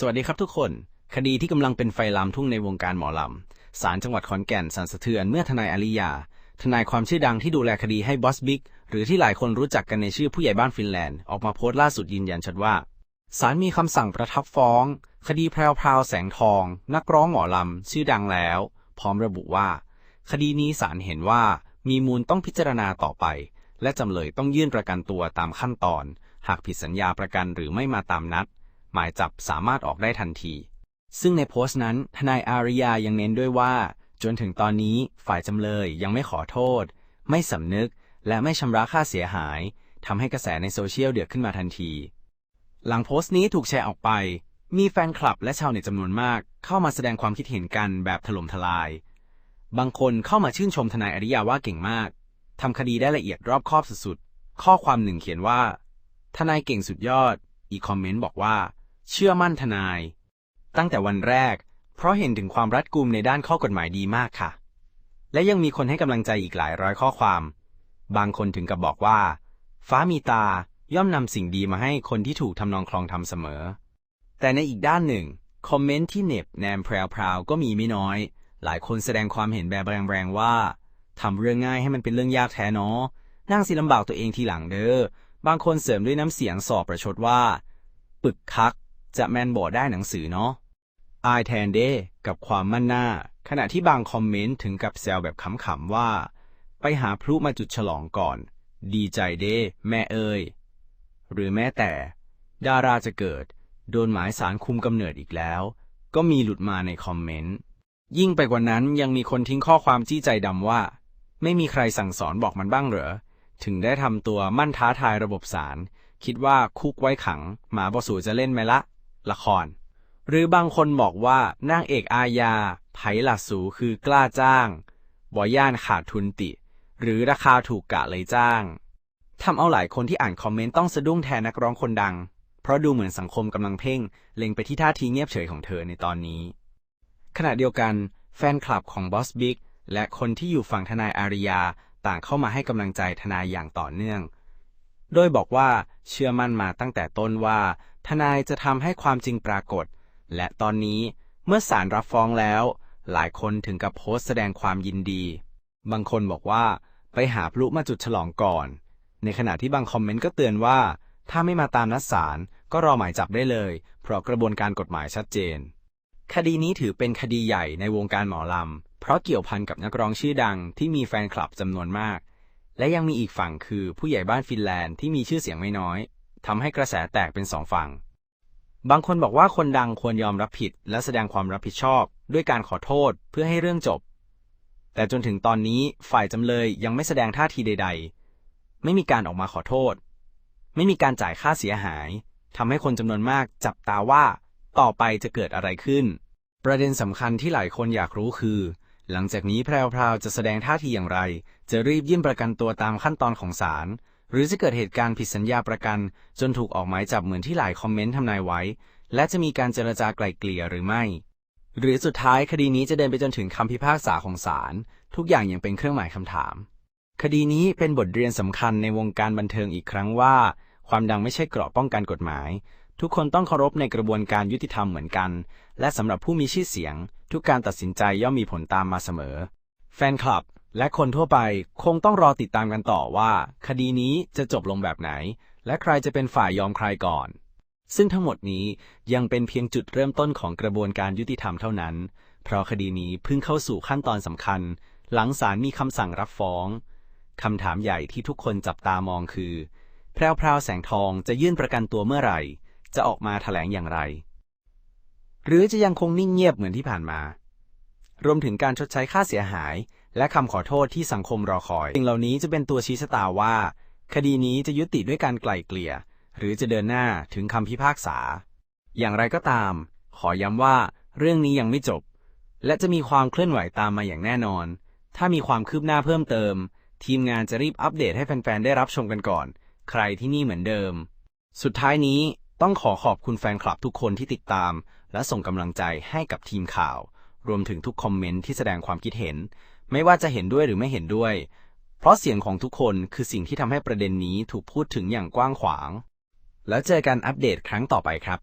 สวัสดีครับทุกคน คดีที่กำลังเป็นไฟลามทุ่งในวงการหมอลำศาลจังหวัดขอนแก่นสั่นสะเทือนเมื่อทนายอาริยา ทนายความชื่อดังที่ดูแลคดีให้บอสบิ๊กหรือที่หลายคนรู้จักกันในชื่อผู้ใหญ่บ้านฟินแลนด์ ออกมาโพสต์ล่าสุดยืนยันชัดว่าศาลมีคำสั่งประทับฟ้อง คดีแพรวพราวแสงทอง นักร้องหมอลำชื่อดังแล้ว พร้อมระบุว่า คดีนี้ศาลเห็นว่ามีมูลต้องพิจารณาต่อไป และจำเลยต้องยื่นประกันตัวตามขั้นตอน หากผิดสัญญาประกันหรือไม่มาตามนัด หมายจับสามารถออกได้ทันที ซึ่งในโพสต์นั้น ทนายอาริยายังเน้นด้วยว่า จนถึงตอนนี้ฝ่ายจำเลยยังไม่ขอโทษ ไม่สำนึก และไม่ชำระค่าเสียหายทำให้กระแสในโซเชียลเดือดขึ้นมาทันที หลังโพสต์นี้ถูกแชร์ออกไป มีแฟนคลับและชาวเน็ตจำนวนมาก เข้ามาแสดงความคิดเห็นกันแบบถล่มทลาย บางคนเข้ามาชื่นชมทนายอาริยาว่าเก่งมากทำคดีได้ละเอียดรอบคอบสุดๆ ข้อความหนึ่งเขียนว่า ทนายเก่งสุดยอด อีคอมเมนต์บอกว่า เชื่อมั่นทนาย ตั้งแต่วันแรก เพราะเห็นถึงความรัดกุมในด้านข้อกฎหมายดีมากค่ะ และยังมีคนให้กำลังใจอีกหลายร้อยข้อความ บางคนถึงกับบอกว่า ฟ้ามีตาย่อมนำสิ่งดีมาให้คนที่ถูกทำนองคลองทำเสมอ แต่ในอีกด้านหนึ่ง คอมเมนต์ที่เน็บแนมแพรวๆก็มีไม่น้อย หลายคนแสดงความเห็นแบบแรงๆว่าทำเรื่องง่ายให้มันเป็นเรื่องยากแท้เนาะนั่งสิลำบากตัวเองทีหลังเด้อ บางคนเสริมด้วยน้ำเสียงสอบประชดว่า ปึกคัก จะแมนบอได้หนังสือเนาะอายแทนเด้กับความมั่นหน้า ขณะที่บางคอมเมนต์ถึงกับแซวแบบขำๆว่า ไปหาพลุมาจุดฉลองก่อน ดีใจเด้แม่เอ้ยหรือแม้แต่ ดาราจะเกิด โดนหมายสารคุมกำเนิดอีกแล้ว ก็มีหลุดมาในคอมเมนต์ ยิ่งไปกว่านั้นยังมีคนทิ้งข้อความจี้ใจดำว่า ไม่มีใครสั่งสอนบอกมันบ้างเหรอ ถึงได้ทำตัวมั่นท้าทายระบบศาลคิดว่าคุกไว้ขัง หมาบอสูจะเล่นไหมละ ละคร หรือบางคนบอกว่านางเอกอาญาไผหลัสูคือกล้าจ้างบ่ย่านขาดทุนติ หรือราคาถูกกะเลยจ้างทำเอาหลายคนที่อ่านคอมเมนต์ต้องสะดุ้งแทนนักร้องคนดัง เพราะดูเหมือนสังคมกำลังเพ่ง เล็งไปที่ท่าทีเงียบเฉยของเธอในตอนนี้ ขณะเดียวกัน แฟนคลับของบอสบิ๊กและคนที่อยู่ฝั่งทนายอาริยาต่างเข้ามาให้กำลังใจทนายอย่างต่อเนื่อง โดยบอกว่าเชื่อมั่นมาตั้งแต่ต้นว่า ทนายจะทำให้ความจริงปรากฏ และตอนนี้เมื่อศาลรับฟ้องแล้ว หลายคนถึงกับโพสต์แสดงความยินดี บางคนบอกว่าไปหาพลุมาจุดฉลองก่อน ในขณะที่บางคอมเมนต์ก็เตือนว่า ถ้าไม่มาตามนัดศาลก็รอหมายจับได้เลย เพราะกระบวนการกฎหมายชัดเจน คดีนี้ถือเป็นคดีใหญ่ในวงการหมอลำ เพราะเกี่ยวพันกับนักร้องชื่อดังที่มีแฟนคลับจำนวนมาก และยังมีอีกฝั่งคือผู้ใหญ่บ้านฟินแลนด์ที่มีชื่อเสียงไม่น้อย ทำให้กระแสแตกเป็นสองฝั่ง บางคนบอกว่าคนดังควรยอมรับผิด และแสดงความรับผิดชอบ ด้วยการขอโทษเพื่อให้เรื่องจบ แต่จนถึงตอนนี้ฝ่ายจำเลยยังไม่แสดงท่าทีใด ๆ ไม่มีการออกมาขอโทษ ไม่มีการจ่ายค่าเสียหายทำให้คนจำนวนมากจับตาว่าต่อไปจะเกิดอะไรขึ้น ประเด็นสำคัญที่หลายคนอยากรู้คือ หลังจากนี้แพรวๆจะแสดงท่าทีอย่างไร จะรีบยื่นประกันตัวตามขั้นตอนของศาล หรือจะเกิดเหตุการณ์ผิดสัญญาประกัน จนถูกออกหมายจับเหมือนที่หลายคอมเมนต์ทำนายไว้ และจะมีการเจรจาไกล่เกลี่ยหรือไม่ หรือสุดท้ายคดีนี้จะเดินไปจนถึงคำพิพากษาของศาลทุกอย่างยังเป็นเครื่องหมายคำถาม คดีนี้เป็นบทเรียนสำคัญในวงการบันเทิงอีกครั้งว่า ความดังไม่ใช่เกราะป้องกันกฎหมาย ทุกคนต้องเคารพในกระบวนการยุติธรรมเหมือนกัน และสำหรับผู้มีชื่อเสียง ทุกการตัดสินใจย่อมมีผลตามมาเสมอ แฟนคลับ และคนทั่วไปคงต้องรอติดตามกันต่อว่า คดีนี้จะจบลงแบบไหน และใครจะเป็นฝ่ายยอมใครก่อน ซึ่งทั้งหมดนี้ยังเป็นเพียงจุดเริ่มต้นของกระบวนการยุติธรรมเท่านั้น เพราะคดีนี้เพิ่งเข้าสู่ขั้นตอนสำคัญ หลังศาลมีคำสั่งรับฟ้องคำถามใหญ่ที่ทุกคนจับตามองคือ แพรวพราวแสงทองจะยื่นประกันตัวเมื่อไหร่ จะออกมาแถลงอย่างไร หรือจะยังคงนิ่งเงียบเหมือนที่ผ่านมา รวมถึงการชดใช้ค่าเสียหาย และคำขอโทษที่สังคมรอคอยสิ่งเหล่านี้จะเป็นตัวชี้ชะตาว่า คดีนี้จะยุติด้วยการไกล่เกลี่ย หรือจะเดินหน้าถึงคำพิพากษา อย่างไรก็ตาม ขอย้ำว่าเรื่องนี้ยังไม่จบ และจะมีความเคลื่อนไหวตามมาอย่างแน่นอน ถ้ามีความคืบหน้าเพิ่มเติม ทีมงานจะรีบอัปเดตให้แฟนๆได้รับชมกันก่อน ใครที่นี่เหมือนเดิม สุดท้ายนี้ต้องขอขอบคุณแฟนคลับทุกคนที่ติดตาม และส่งกำลังใจให้กับทีมข่าว รวมถึงทุกคอมเมนต์ที่แสดงความคิดเห็น ไม่ว่าจะเห็นด้วยหรือไม่เห็นด้วย เพราะเสียงของทุกคนคือสิ่งที่ทำให้ประเด็นนี้ถูกพูดถึงอย่างกว้างขวาง แล้วเจอกันอัปเดตครั้งต่อไปครับ